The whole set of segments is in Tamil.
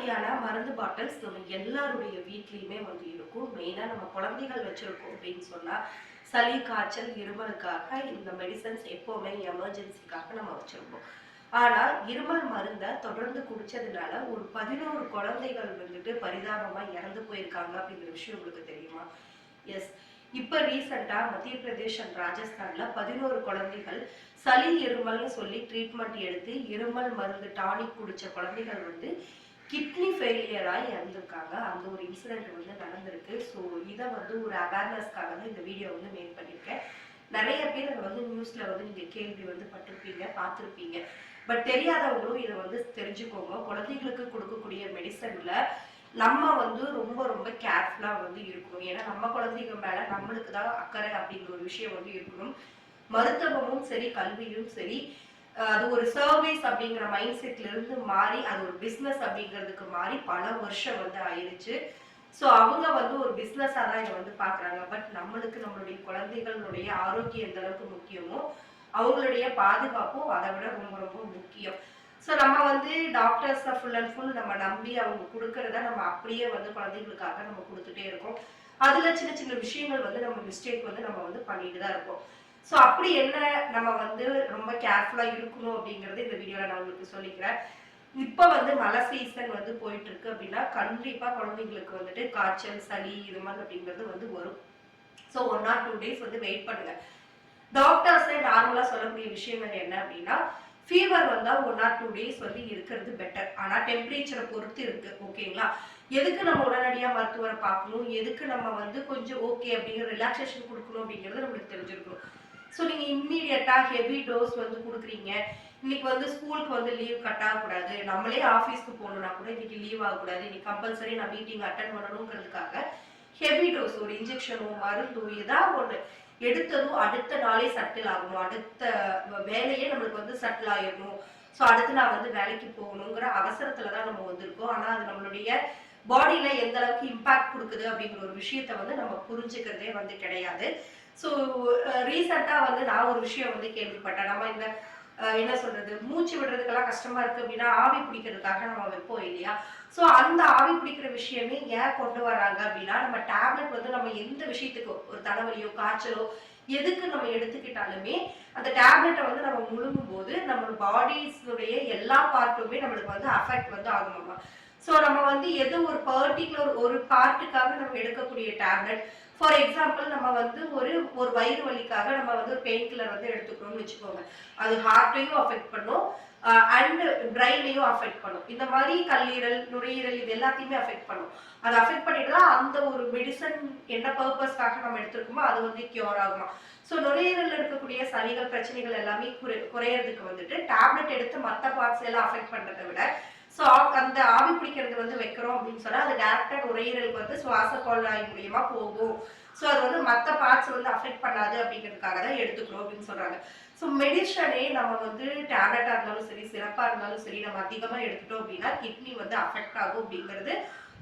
மாதிரியான மருந்து பாட்டில்ஸ் நம்ம எல்லாருடைய வீட்லேயுமே வந்து இருக்கும். மெயினாக நம்ம குழந்தைகள் வச்சுருக்கோம் அப்படின்னு சொன்னால் சளி காய்ச்சல் இருமலுக்காக இந்த மெடிசன்ஸ் எப்போவுமே எமர்ஜென்சிக்காக நம்ம வச்சுருப்போம் ஆனால் இருமல் மருந்தை தொடர்ந்து குடிச்சதுனால ஒரு பதினோரு குழந்தைகள் வந்துட்டு பரிதாபமாக இறந்து போயிருக்காங்க அப்படிங்கிற விஷயம் உங்களுக்கு தெரியுமா? எஸ் இப்போ ரீசெண்டாக மத்திய பிரதேஷ் அண்ட் ராஜஸ்தானில் பதினோரு குழந்தைகள் சளி இருமல்னு சொல்லி ட்ரீட்மெண்ட் எடுத்து இருமல் மருந்து டானிக் குடிச்ச குழந்தைகள் வந்து கிட்னி ஃபெயிலியராக இறந்துருக்காங்க. அந்த ஒரு இன்சிடென்ட் வந்து நடந்திருக்கு. ஸோ இதை வந்து ஒரு அவேர்னஸ்க்காக தான் இந்த வீடியோ வந்து மேக் பண்ணியிருக்கேன். நிறைய பேர் அதை வந்து நியூஸில் வந்து நீங்கள் கேள்வி வந்து பட்டிருப்பீங்க பார்த்துருப்பீங்க. பட் தெரியாதவங்களும் இதை வந்து தெரிஞ்சுக்கோங்க. குழந்தைகளுக்கு கொடுக்கக்கூடிய மெடிசனில் நம்ம வந்து ரொம்ப ரொம்ப கேர்ஃபுல்லாக வந்து இருக்கணும். ஏன்னா நம்ம குழந்தைங்க மேலே நம்மளுக்கு தான் அக்கறை அப்படிங்கிற ஒரு விஷயம் வந்து இருக்கணும். மருத்துவமும் சரி கல்வியும் சரி அது ஒரு சர்வீஸ் அப்படிங்கிற மைண்ட் செட்ல இருந்து மாறி அது ஒரு பிஸ்னஸ் அப்படிங்கிறதுக்கு மாறி பல வருஷம் வந்து ஆயிடுச்சு ஸோ அவங்க வந்து ஒரு பிஸ்னஸாக தான் இதை வந்து பார்க்குறாங்க. பட் நம்மளுக்கு நம்மளுடைய குழந்தைகளுடைய ஆரோக்கியம் எந்த அளவுக்கு முக்கியமோ அவங்களுடைய பாதுகாப்பும் அதை விட ரொம்ப ரொம்ப முக்கியம். ஸோ நம்ம வந்து டாக்டர்ஸை ஃபுல் அண்ட் ஃபுல் நம்ம நம்பி அவங்க கொடுக்கறத நம்ம அப்படியே வந்து குழந்தைங்களுக்காக நம்ம கொடுத்துட்டே இருக்கோம். அதில் சின்ன சின்ன விஷயங்கள் வந்து நம்ம மிஸ்டேக் வந்து நம்ம வந்து பண்ணிட்டு தான் இருக்கோம். ஸோ அப்படி என்ன நம்ம வந்து ரொம்ப கேர்ஃபுல்லாக இருக்கணும் அப்படிங்கிறது இந்த வீடியோவில் நான் உங்களுக்கு சொல்லிக்கிறேன். இப்போ வந்து மழை சீசன் வந்து போயிட்டு இருக்கு அப்படின்னா கண்டிப்பாக குழந்தைங்களுக்கு வந்துட்டு காய்ச்சல் சளி இது மாதிரி அப்படிங்கிறது வந்து வரும். So one or two days வந்து வெயிட் பண்ணுங்க. டாக்டர்ஸே நார்மலாக சொல்லக்கூடிய விஷயங்கள் என்ன அப்படின்னா ஃபீவர் வந்தால் ஒன் ஆர் டூ டேஸ் வந்து இருக்கிறது பெட்டர் ஆனால் டெம்பரேச்சரை பொறுத்து இருக்கு. ஓகேங்களா எதுக்கு நம்ம உடனடியாக மருத்துவரை பார்க்கணும்? எதுக்கு நம்ம வந்து கொஞ்சம் ஓகே அப்படிங்கிற ரிலாக்ஸேஷன் கொடுக்கணும் அப்படிங்கிறது நம்மளுக்கு தெரிஞ்சிருக்கணும். ஸோ நீங்கள் இம்மீடியட்டாக ஹெவி டோஸ் வந்து கொடுக்குறீங்க. இன்னைக்கு வந்து ஸ்கூலுக்கு வந்து லீவ் கட் ஆகக்கூடாது. நம்மளே ஆஃபீஸ்க்கு போகணும்னா கூட இன்னைக்கு லீவ் ஆகக்கூடாது. இன்னைக்கு கம்பல்சரி நான் மீட்டிங் அட்டன் பண்ணணுங்கிறதுக்காக ஹெவி டோஸ் ஒரு இன்ஜெக்ஷனோ மருந்தோ ஏதாவது ஒன்று எடுத்ததும் அடுத்த நாளே சட்டில் ஆகணும் அடுத்த வேலையே நம்மளுக்கு வந்து சட்டில் ஆயிடணும். ஸோ அடுத்து நான் வந்து வேலைக்கு போகணுங்கிற அவசரத்துல தான் நம்ம வந்திருக்கோம். ஆனால் அது நம்மளுடைய பாடியில எந்த அளவுக்கு இம்பாக்ட் கொடுக்குது அப்படிங்கிற ஒரு விஷயத்த வந்து நம்ம புரிஞ்சுக்கிறதே வந்து கிடையாது. ஸோ ரீசெண்டாக uh, வந்து நான் ஒரு விஷயம் வந்து கேள்விப்பட்டேன். நம்ம இந்த uh, என்ன சொல்றது மூச்சு விடுறதுக்கெல்லாம் கஷ்டமா இருக்கு அப்படின்னா ஆவி பிடிக்கிறதுக்காக நம்ம வைப்போம் இல்லையா? ஸோ அந்த ஆவி பிடிக்கிற விஷயமே ஏன் கொண்டு வராங்க அப்படின்னா நம்ம டேப்லெட் வந்து நம்ம எந்த விஷயத்துக்கு ஒரு தலைவலியோ காய்ச்சலோ எதுக்கு நம்ம எடுத்துக்கிட்டாலுமே அந்த டேப்லெட்டை வந்து நம்ம முழுங்கும் போது நம்ம பாடிஸுடைய எல்லா பார்ட்டுமே நம்மளுக்கு வந்து அஃபெக்ட் வந்து ஆகுமாமா ஸோ நம்ம வந்து எது ஒரு பர்டிகுலர் ஒரு பார்ட்டுக்காக நம்ம எடுக்கக்கூடிய டேப்லெட் ஃபார் எக்ஸாம்பிள் நம்ம வந்து ஒரு ஒரு வயிறு வலிக்காக நம்ம வந்து ஒரு பெயின் கில்லர் வந்து எடுத்துக்கணும்னு வச்சுக்கோங்க. அது ஹார்ட்டையும் அஃபெக்ட் பண்ணும். அண்ட் பிரெயினையும் அஃபெக்ட் பண்ணும். இந்த மாதிரி கல்லீரல் நுரையீரல் இது எல்லாத்தையுமே அஃபெக்ட் பண்ணும். அது அஃபெக்ட் பண்ணிட்டு அந்த ஒரு மெடிசன் என்ன பர்பஸ்க்காக நம்ம எடுத்துருக்கோமோ அது வந்து கியூர் ஆகும். ஸோ நுரையீரலில் இருக்கக்கூடிய சளிகள் பிரச்சனைகள் எல்லாமே குறை குறையிறதுக்கு வந்துட்டு டேப்லெட் எடுத்து மற்ற பார்ட்ஸ் எல்லாம் அஃபெக்ட் பண்ணுறதை விட ஸோ அந்த ஆவி பிடிக்கிறது வந்து வைக்கிறோம் அப்படின்னு சொன்னால் அது டேரக்டாக நுரையீரலுக்கு வந்து சுவாச கோளாய் மூலியமாக போகும். ஸோ அது வந்து மற்ற பார்ட்ஸ் வந்து அஃபெக்ட் பண்ணாது அப்படிங்கிறதுக்காக தான் எடுத்துக்கிறோம் அப்படின்னு சொல்கிறாங்க ஸோ மெடிஷனே நம்ம வந்து டேப்லெட்டாக இருந்தாலும் சரி சிறப்பாக இருந்தாலும் சரி நம்ம அதிகமாக எடுத்துட்டோம் அப்படின்னா கிட்னி வந்து அஃபெக்ட் ஆகும் அப்படிங்கிறது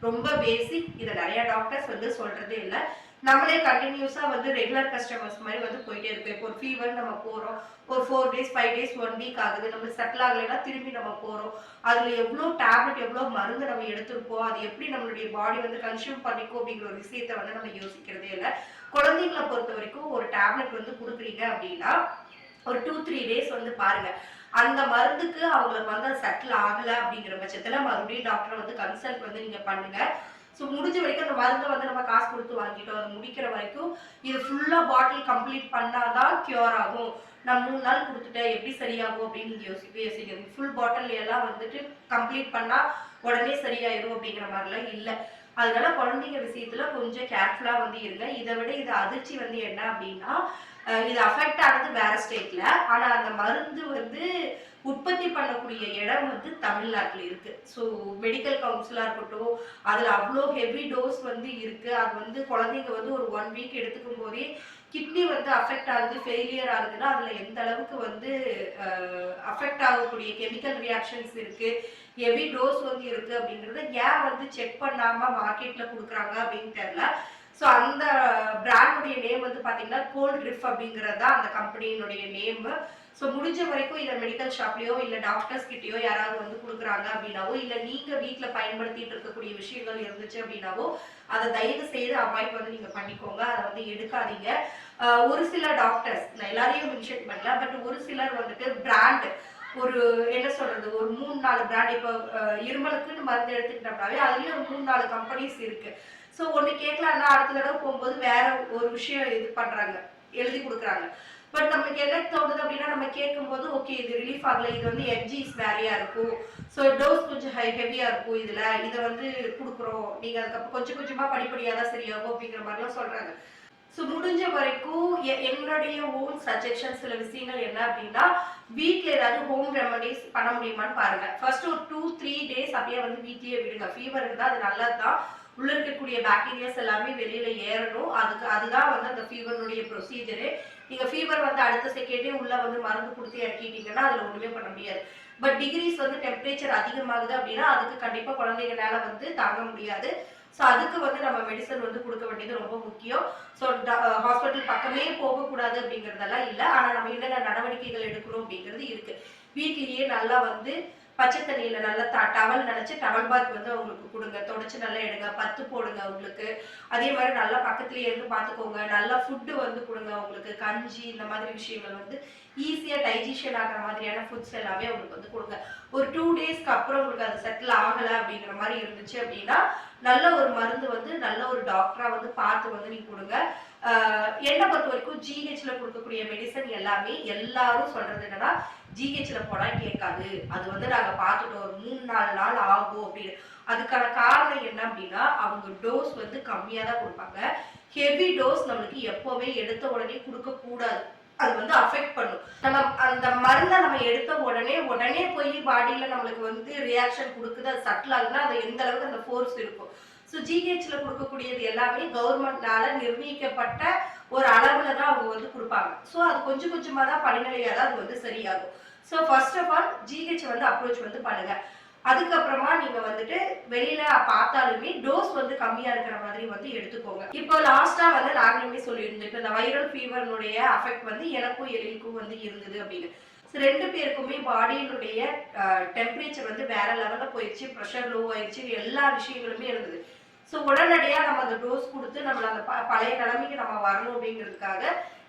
ரொம்ப பேசிக் இதை நிறைய டாக்டர்ஸ் வந்து சொல்கிறதே இல்லை. நம்மளே கண்டினியூஸாக வந்து ரெகுலர் கஸ்டமர்ஸ் மாதிரி வந்து போயிட்டே இருக்கோம் இப்போ ஒரு ஃபீவர் நம்ம போகிறோம் ஒரு four days five days one week ஆகுது. நம்ம செட்டில் ஆகலைன்னா திரும்பி நம்ம போகிறோம் அதில் எவ்வளோ டேப்லெட் எவ்வளோ மருந்து நம்ம எடுத்திருப்போம் அது எப்படி நம்மளுடைய பாடி வந்து கன்சியூம் பண்ணிக்கோ அப்படிங்கிற ஒரு விஷயத்த வந்து நம்ம யோசிக்கிறதே இல்லை. குழந்தைங்களை பொறுத்த வரைக்கும் ஒரு டேப்லெட் வந்து கொடுக்குறீங்க அப்படின்னா ஒரு டூ த்ரீ டேஸ் வந்து பாருங்க. அந்த மருந்துக்கு அவங்களுக்கு வந்து செட்டில் ஆகலை அப்படிங்கிற பட்சத்தில் மறுபடியும் டாக்டரை வந்து கன்சல்ட் வந்து நீங்கள் பண்ணுங்க. ஸோ முடிஞ்ச வரைக்கும் அந்த மருந்தை வந்து நம்ம காசு கொடுத்து வாங்கிட்டோம். அது முடிக்கிற வரைக்கும் இது ஃபுல்லாக பாட்டில் கம்ப்ளீட் பண்ணாதான் கியூர் ஆகும். நான் மூணு நாள் கொடுத்துட்டேன் எப்படி சரியாகும் அப்படின்னு நீங்கள் யோசிக்க யோசிக்கிறது ஃபுல் பாட்டில் எல்லாம் வந்துட்டு கம்ப்ளீட் பண்ணால் உடனே சரியாயிடும் அப்படிங்கிற மாதிரிலாம் இல்லை. அதனால குழந்தைங்க விஷயத்துல கொஞ்சம் கேர்ஃபுல்லா வந்து இருங்க. இதை விட இது அதிர்ச்சி வந்து என்ன அப்படின்னா இது அஃபெக்ட் ஆனது வேற ஸ்டேட்ல ஆனா அந்த மருந்து வந்து உற்பத்தி பண்ணக்கூடிய இடம் வந்து தமிழ்நாட்டில் இருக்கு. ஸோ மெடிக்கல் கவுன்சிலாக இருக்கட்டும் அதில் அவ்வளோ ஹெவி டோஸ் வந்து இருக்கு. அது வந்து குழந்தைங்க வந்து ஒரு ஒன் வீக் எடுத்துக்கும் போதே கிட்னி வந்து அஃபெக்ட் ஆகுது ஃபெயிலியர் ஆகுதுன்னா அதில் எந்த அளவுக்கு வந்து அஃபெக்ட் ஆகக்கூடிய கெமிக்கல் ரியாக்ஷன்ஸ் இருக்கு ஹெவி டோஸ் வந்து இருக்கு அப்படின்றத ஏன் வந்து செக் பண்ணாம மார்க்கெட்ல கொடுக்குறாங்க அப்படின்னு தெரியல. ஸோ அந்த பிராண்டுடைய நேம் வந்து பார்த்தீங்கன்னா கோல்ட் ரிஃப் அப்படிங்கிறது தான் அந்த கம்பெனியினுடைய நேம் ஸோ முடிஞ்ச வரைக்கும் இதை மெடிக்கல் ஷாப்லேயோ இல்லை டாக்டர்ஸ் கிட்டேயோ யாராவது வந்து கொடுக்குறாங்க அப்படின்னாவோ இல்லை நீங்கள் வீட்டில் பயன்படுத்திட்டு இருக்கக்கூடிய விஷயங்கள் இருந்துச்சு அப்படின்னாவோ அதை தயவு செய்து அவாய்ட் வந்து நீங்கள் பண்ணிக்கோங்க. அதை வந்து எடுக்காதீங்க. ஒரு சில டாக்டர்ஸ் நான் எல்லாரையும் மென்ஷன் பண்ணல பட் ஒரு சிலர் வந்துட்டு பிராண்ட் ஒரு என்ன சொல்றது ஒரு மூணு நாலு பிராண்ட் இப்போ இருமலுக்குன்னு மருந்து எடுத்துக்கிட்டோம்னாவே அதுலயும் ஒரு மூணு நாலு கம்பெனிஸ் இருக்கு. ஸோ ஒன்று கேட்கலாம்னா அடுத்த தடவை போகும்போது வேற ஒரு விஷயம் இது பண்றாங்க எழுதி கொடுக்குறாங்க. பட் நமக்கு என்ன தோணுது அப்படின்னா நம்ம கேட்கும்போது ஓகே இது ரிலீஃப் ஆகல. இது வந்து எட்ஜிஸ் வேறையா இருக்கும். ஸோ டோஸ் கொஞ்சம் ஹை ஹெவியா இருக்கும் இதுல. இதை வந்து கொடுக்குறோம். நீங்க அதுக்கப்புறம் கொஞ்சம் கொஞ்சமா படிப்படியா தான் சரியாகும் அப்படிங்கிற மாதிரிலாம் சொல்றாங்க. ஸோ முடிஞ்ச வரைக்கும் எ- என்னுடைய ஓன் சஜஷன் சில விஷயங்கள் என்ன அப்படின்னா வீட்டில் ஏதாவது ஹோம் ரெமடிஸ் பண்ண முடியுமான்னு பாருங்க. ஃபர்ஸ்ட் ஒரு டூ த்ரீ டேஸ் அப்படியே வந்து வீட்லயே விடுங்க. ஃபீவர் இருந்தால் அது நல்லதுதான். உள்ள இருக்கக்கூடிய பாக்டீரியாஸ் எல்லாமே வெளியில ஏறணும். அதுக்கு அதுதான் வந்து அந்த ஃபீவருடைய ப்ரொசீஜரு நீங்க ஃபீவர் வந்து அடுத்த செகண்டே உள்ள வந்து மருந்து கொடுத்து இறக்கிட்டீங்கன்னா அதுல ஒண்ணுமே பண்ண முடியாது. பட் டிகிரிஸ் வந்து டெம்பரேச்சர் அதிகமாகுது அப்படின்னா அதுக்கு கண்டிப்பா குழந்தைகளால வந்து தாங்க முடியாது. ஸோ அதுக்கு வந்து நம்ம மெடிசன் வந்து கொடுக்க வேண்டியது ரொம்ப முக்கியம். ஸோ ஹாஸ்பிட்டல் பக்கமே போகக்கூடாது அப்படிங்கிறதெல்லாம் இல்லை. ஆனால் நம்ம என்னென்ன நடவடிக்கைகள் எடுக்கணும் அப்படிங்கிறது இருக்கு. வீட்லயே நல்லா வந்து பச்சை தண்ணியில நல்லா த டவல் நினைச்சு டவல் பாத் வந்து அவங்களுக்கு கொடுங்க. தொடச்சு நல்லா எடுங்க. பத்து போடுங்க அவங்களுக்கு. அதே மாதிரி நல்லா பக்கத்துலயே இருந்து பார்த்துக்கோங்க நல்லா ஃபுட்டு வந்து கொடுங்க அவங்களுக்கு. கஞ்சி இந்த மாதிரி விஷயங்கள் வந்து ஈஸியாக டைஜஷன் ஆகிற மாதிரியான ஃபுட்ஸ் எல்லாமே அவங்களுக்கு வந்து கொடுங்க. ஒரு டூ டேஸ்க்கு அப்புறம் உங்களுக்கு அது செட்டில் ஆகலை அப்படிங்கிற மாதிரி இருந்துச்சு அப்படின்னா நல்ல ஒரு மருந்து வந்து நல்ல ஒரு டாக்டரா வந்து பார்த்து வந்து நீங்க கொடுங்க. என்னை பொறுத்த வரைக்கும் ஜிஹெச்ல கொடுக்கக்கூடிய மெடிசன் எல்லாமே எல்லாரும் சொல்றது என்னன்னா ஜிஹெச்ல போனா கேட்காது. அது வந்து நாங்க பார்த்துட்டோம் ஒரு மூணு நாலு நாள் ஆகும் அப்படின்னு. அதுக்கான காரணம் என்ன அப்படின்னா அவங்க டோஸ் வந்து கம்மியா தான் கொடுப்பாங்க. ஹெவி டோஸ் நம்மளுக்கு எப்பவுமே எடுத்த உடனே கொடுக்க கூடாது. அது வந்து அஃபெக்ட் பண்ணும். நம்ம அந்த மருந்தை நம்ம எடுத்த உடனே உடனே போய் பாடியில நம்மளுக்கு வந்து ரியாக்ஷன் கொடுக்குது அது சட்டில் ஆகுதுன்னா அது எந்த அளவுக்கு அந்த ஃபோர்ஸ் இருக்கும். ஸோ ஜிஹெச்ல கொடுக்கக்கூடியது எல்லாமே கவர்மெண்ட்னால நிர்ணயிக்கப்பட்ட ஒரு அளவுல தான் அவங்க வந்து கொடுப்பாங்க. ஸோ அது கொஞ்சம் கொஞ்சமா தான் படிநிலையாக தான் அது வந்து சரியாகும். So first of all GH வந்து அப்ரோச் வந்து பண்ணுங்க. அதுக்கப்புறமா நீங்க வந்துட்டு வெளியில பார்த்தாலுமே டோஸ் வந்து கம்மியா இருக்கிற மாதிரி வந்து எடுத்துக்கோங்க. இப்போ லாஸ்டா வந்து நாங்களுமே சொல்லியிருந்தோம் இப்போ இந்த வைரல் ஃபீவர்னுடைய அஃபெக்ட் வந்து எனக்கும் எலிக்கும் வந்து இருந்தது அப்படின்னு. ஸோ ரெண்டு பேருக்குமே பாடியினுடைய டெம்பரேச்சர் வந்து வேற லெவல்ல போயிடுச்சு ப்ரெஷர் லோ ஆயிடுச்சு எல்லா விஷயங்களுமே இருந்தது. ஸோ உடனடியாக நம்ம அந்த டோஸ் கொடுத்து நம்மளை அந்த ப- பழைய நிலைமைக்கு நம்ம வரணும் அப்படிங்கிறதுக்காக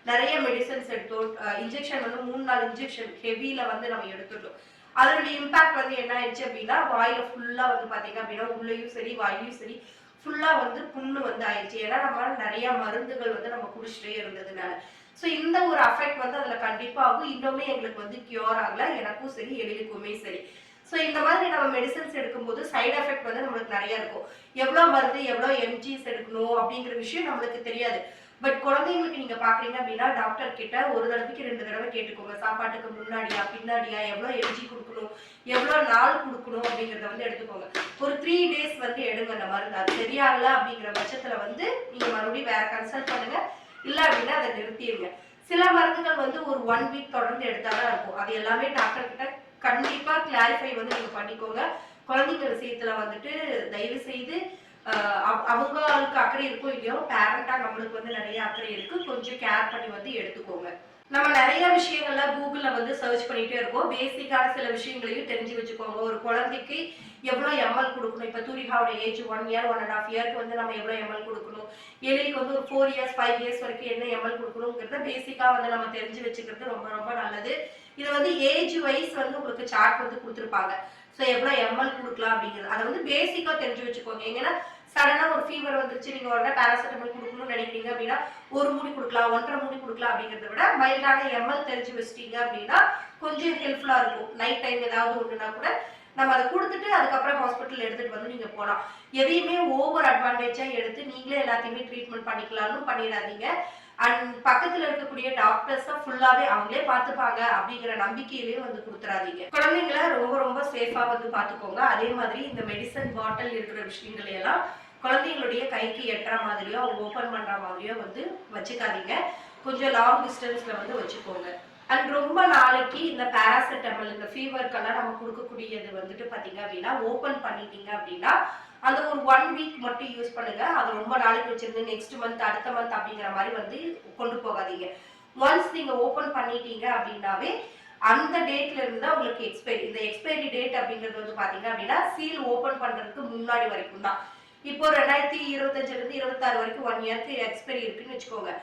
நிறைய மெடிசன்ஸ் எடுத்தோம். இன்ஜெக்ஷன் வந்து மூணு நாலு இன்ஜெக்ஷன் ஹெவியில் வந்து நம்ம எடுத்துட்டோம். அதனுடைய இம்பாக்ட் வந்து என்ன ஆயிடுச்சு அப்படின்னா வாயில ஃபுல்லாக வந்து பார்த்தீங்க அப்படின்னா உள்ளேயும் சரி வாயிலையும் சரி ஃபுல்லாக வந்து புண்ணு வந்து ஆயிடுச்சு. ஏன்னா நம்ம நிறைய மருந்துகள் வந்து நம்ம குடிச்சிட்டே இருந்ததுனால. ஸோ இந்த ஒரு அஃபெக்ட் வந்து அதில் கண்டிப்பா ஆகும். இன்னுமே எங்களுக்கு வந்து கியூர் ஆகல. எனக்கும் சரி எழிலுக்குமே சரி. ஸோ இந்த மாதிரி நம்ம மெடிசன்ஸ் எடுக்கும்போது சைடு எஃபெக்ட் வந்து நம்மளுக்கு நிறைய இருக்கும். எவ்வளோ மருந்து எவ்வளோ எம்ஜிஸ் எடுக்கணும் அப்படிங்கிற விஷயம் நம்மளுக்கு தெரியாது. பட் குழந்தைங்களுக்கு நீங்க பாக்குறீங்க அப்படின்னா டாக்டர் கிட்ட ஒரு தடவைக்கு ரெண்டு தடவை கேட்டுக்கோங்க. சாப்பாட்டுக்கு முன்னாடியா பின்னாடியா எவ்வளோ எம்ஜி கொடுக்கணும் எவ்வளோ நாள் கொடுக்கணும் அப்படிங்கிறத வந்து எடுத்துக்கோங்க. ஒரு த்ரீ டேஸ் வந்து எடுங்க அந்த மருந்து. அது சரியாகல அப்படிங்கிற பட்சத்துல வந்து நீங்க மறுபடியும் வேற கன்சல்ட் பண்ணுங்க. இல்ல அப்படின்னா அதை நிறுத்திடுங்க. சில மருந்துகள் வந்து ஒரு ஒன் வீக் தொடர்ந்து எடுத்தாதான் இருக்கும். அது எல்லாமே டாக்டர் கிட்ட கண்டிப்பா கிளாரிஃபை வந்து நீங்க பண்ணிக்கோங்க. குழந்தைங்க விஷயத்துல வந்துட்டு தயவு செய்து அவங்களுக்கு அக்கறை இருக்கோ இல்லையோ பேரண்டா நம்மளுக்கு வந்து நிறைய அக்கறை இருக்கு. கொஞ்சம் கேர் பண்ணி வந்து எடுத்துக்கோங்க. நம்ம நிறைய விஷயங்கள்ல கூகுள்ல வந்து சர்ச் பண்ணிட்டே இருக்கோம். பேசிக்கான சில விஷயங்களையும் தெரிஞ்சு வச்சுக்கோங்க. ஒரு குழந்தைக்கு எவ்வளோ எம்எல் கொடுக்கணும்? இப்போ தூரிகாவோட age one year one and half இயர்க்கு வந்து நம்ம எவ்வளோ எம்எல் கொடுக்கணும்? எலிக்கு வந்து ஒரு ஃபோர் இயர்ஸ் ஃபைவ் இயர்ஸ் வரைக்கும் என்ன எம்எல் கொடுக்கணுங்கிறத பேசிக்காக வந்து நம்ம தெரிஞ்சு வச்சுக்கிறது ரொம்ப ரொம்ப நல்லது. இது வந்து ஏஜ் வைஸ் வந்து உங்களுக்கு சார்ட் வந்து கொடுத்துருப்பாங்க. ஸோ எவ்வளோ எம்எல் கொடுக்கலாம் அப்படிங்கிறது. அதை வந்து பேசிக்காக தெரிஞ்சு வச்சுக்கோங்க. ஏன்னா சடனாக ஒரு ஃபீவர் வந்துருச்சு நீங்கள் உடனே பேராசிட்டமால் கொடுக்கணும்னு நினைக்கிறீங்க அப்படின்னா ஒரு மூடி கொடுக்கலாம் ஒன்றரை மூடி கொடுக்கலாம் அப்படிங்கிறத விட மைல்டான எம்எல் தெரிஞ்சு வச்சிட்டீங்க அப்படின்னா கொஞ்சம் ஹெல்ப்ஃபுல்லாக இருக்கும். நைட் டைம் ஏதாவது ஒன்றுனா கூட நம்ம அதை கொடுத்துட்டு அதுக்கப்புறம் ஹாஸ்பிட்டல் எடுத்துட்டு வந்து நீங்க போகலாம் எதையுமே ஓவர் அட்வான்டேஜா எடுத்து நீங்களே எல்லாத்தையுமே ட்ரீட்மெண்ட் பண்ணிக்கலாம்னு பண்ணிடாதீங்க. அண்ட் பக்கத்துல இருக்கக்கூடிய டாக்டர்ஸ் தான் ஃபுல்லாவே அவங்களே பார்த்துப்பாங்க அப்படிங்கிற நம்பிக்கையிலேயே வந்து கொடுத்துறாதீங்க. குழந்தைங்களை ரொம்ப ரொம்ப சேஃபா வந்து பார்த்துக்கோங்க. அதே மாதிரி இந்த மெடிசன் பாட்டில் இருக்கிற விஷயங்களை எல்லாம் குழந்தைங்களுடைய கைக்கு எட்டுற மாதிரியோ அவங்க ஓப்பன் பண்ற மாதிரியோ வந்து வச்சுக்காதீங்க. கொஞ்சம் லாங் டிஸ்டன்ஸ்ல வந்து வச்சுக்கோங்க. அண்ட் ரொம்ப நாளைக்கு இந்த பேராசிட்டமல் இந்த ஃபீவர்க்கெல்லாம் நம்ம கொடுக்கக்கூடியது வந்துட்டு பார்த்தீங்க அப்படின்னா ஓப்பன் பண்ணிட்டீங்க அப்படின்னா அந்த ஒரு ஒன் வீக் மட்டும் யூஸ் பண்ணுங்க. அது ரொம்ப நாளைக்கு வச்சிருந்து நெக்ஸ்ட் மந்த் அடுத்த மந்த் அப்படிங்கிற மாதிரி வந்து கொண்டு போகாதீங்க. ஒன்ஸ் நீங்க ஓப்பன் பண்ணிட்டீங்க அப்படின்னாவே அந்த டேட்ல இருந்து தான் உங்களுக்கு எக்ஸ்பைரி இந்த எக்ஸ்பைரி டேட் அப்படிங்கிறது வந்து பாத்தீங்க அப்படின்னா சீல் ஓபன் பண்றதுக்கு முன்னாடி வரைக்கும் தான். இப்போ ரெண்டாயிரத்தி இருபத்தஞ்சுல இருந்து இருபத்தாறு வரைக்கும் ஒன் இயர்க்கு எக்ஸ்பைரி இருக்குன்னு வச்சுக்கோங்க.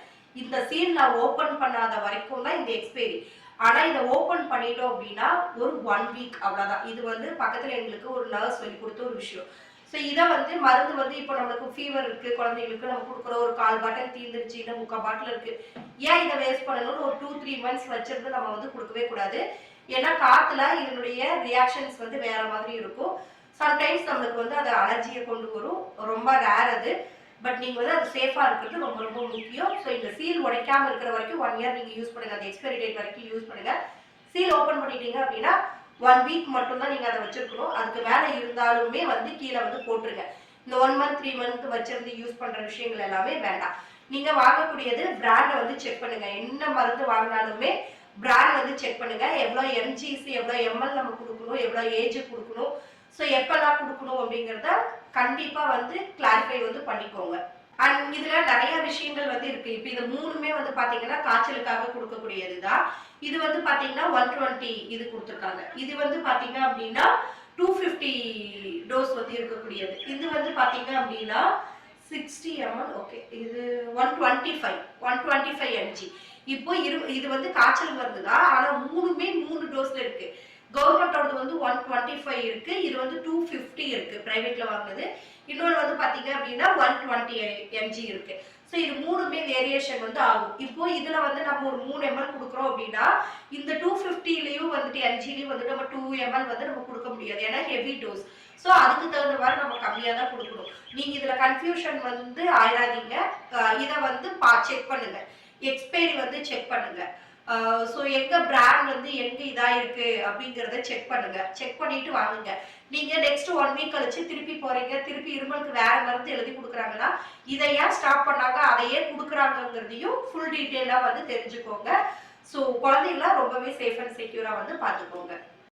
இந்த சீல் நான் ஓபன் பண்ணாத வரைக்கும் தான் இந்த எக்ஸ்பைரி ஆனா இதை ஓபன் பண்ணிட்டோம் அப்படின்னா ஒரு ஒன் வீக் அவ்வளவுதான். இது வந்து பக்கத்துல எங்களுக்கு ஒரு நர்ஸ் சொல்லி கொடுத்த ஒரு விஷயம். ஸோ இதை வந்து மருந்து வந்து இப்போ நம்மளுக்கு ஃபீவர் இருக்கு குழந்தைங்களுக்கு நம்ம கொடுக்குற ஒரு கால் பாட்டில் தீர்ந்துருச்சு இல்லை முக்கால் பாட்டில் இருக்கு. ஏன் இதை வேஸ்ட் பண்ணணும்னு ஒரு டூ த்ரீ மந்த்ஸ் வச்சிருந்து நம்ம வந்து கொடுக்கவே கூடாது. ஏன்னா காத்துல இதனுடைய ரியாக்ஷன்ஸ் வந்து வேற மாதிரி இருக்கும். சம்டைம்ஸ் நம்மளுக்கு வந்து அது அலர்ஜியை கொண்டு வரும். ரொம்ப ரேர் அது. பட் நீங்கள் வந்து அது சேஃபாக இருக்கிறது ரொம்ப ரொம்ப முக்கியம். ஸோ இந்த சீல் உடைக்காமல் இருக்கிற வரைக்கும் ஒன் இயர் நீங்கள் யூஸ் பண்ணுங்கள் அந்த எக்ஸ்பைரி டேட் வரைக்கும் யூஸ் பண்ணுங்கள் சீல் ஓப்பன் பண்ணிட்டீங்க அப்படின்னா ஒன் வீக் மட்டும்தான் நீங்கள் அதை வச்சுருக்கணும். அதுக்கு மேலே இருந்தாலுமே வந்து கீழே வந்து போட்டுருங்க. இந்த ஒன் மந்த் த்ரீ மந்த் வச்சிருந்து யூஸ் பண்ணுற விஷயங்கள் எல்லாமே வேண்டாம். நீங்கள் வாங்கக்கூடியது பிராண்டை வந்து செக் பண்ணுங்கள் என்ன மருந்து வாங்கினாலுமே பிராண்ட் வந்து செக் பண்ணுங்க. எவ்வளோ எம்ஜிசி எவ்வளோ எம்எல் நம்ம கொடுக்கணும். எவ்வளோ ஏஜ் கொடுக்கணும். ஸோ எப்பெல்லாம் கொடுக்கணும் அப்படிங்கிறத கண்டிப்பா வந்து கிளாரிஃபை வந்து பண்ணிக்கோங்க. அண்ட் இதுல நிறைய விஷயங்கள் வந்து இருக்கு. இப்போ இது மூணுமே வந்து பாத்தீங்கன்னா காய்ச்சலுக்காக கொடுக்கக்கூடியது தான் இது வந்து பாத்தீங்கன்னா ஒன் டுவெண்ட்டி இது கொடுத்துருக்காங்க. இது வந்து பாத்தீங்க அப்படின்னா டூ ஃபிஃப்டி டோஸ் வந்து இருக்கக்கூடியது. இது வந்து பாத்தீங்க அப்படின்னா சிக்ஸ்டி எம்எல் ஓகே இது one twenty five one twenty five mg இப்போ இரு இது வந்து காய்ச்சல் மருந்து தான் ஆனா மூணுமே மூணு டோஸ்ல இருக்கு. டுவெண்ட்டி ஃபைவ் இருக்கு. இது வந்து டூ ஃபிஃப்டி இருக்கு. பிரைவேட்ல வாங்குனது. இன்னொன்று வந்து பாத்தீங்க அப்படின்னா ஒன் டுவெண்ட்டி எம்ஜி இருக்கு. ஸோ இது மூணுமே வேரியேஷன் வந்து ஆகும். இப்போ இதுல வந்து நம்ம ஒரு மூணு எம்எல் கொடுக்குறோம் அப்படின்னா இந்த டூ ஃபிஃப்டிலையும் வந்துட்டு எல்ஜிலையும் வந்துட்டு நம்ம டூ எம்எல் வந்து நம்ம கொடுக்க முடியாது. ஏன்னா ஹெவி டோஸ் ஸோ அதுக்கு தகுந்த மாதிரி நம்ம கம்மியாக தான் கொடுக்கணும். நீங்க இதுல கன்ஃபியூஷன் வந்து ஆயிடாதீங்க. இதை வந்து பா செக் பண்ணுங்க. எக்ஸ்பைரி வந்து செக் பண்ணுங்க. ஸோ எங்க பிராண்ட் வந்து எங்க இதா இருக்கு அப்படிங்கிறத செக் பண்ணுங்க. செக் பண்ணிட்டு வாங்குங்க. நீங்க நெக்ஸ்ட் ஒன் வீக் கழிச்சு திருப்பி போறீங்க. திருப்பி இருமலுக்கு வேற மருந்து எழுதி கொடுக்குறாங்கன்னா இதை ஏன் ஸ்டாப் பண்ணாங்க? அதை ஏன் கொடுக்குறாங்கங்கிறதையும் ஃபுல் டீட்டெயிலாக வந்து தெரிஞ்சுக்கோங்க. ஸோ குழந்தைங்கள ரொம்பவே சேஃப் அண்ட் செக்யூரா வந்து பார்த்துக்கோங்க.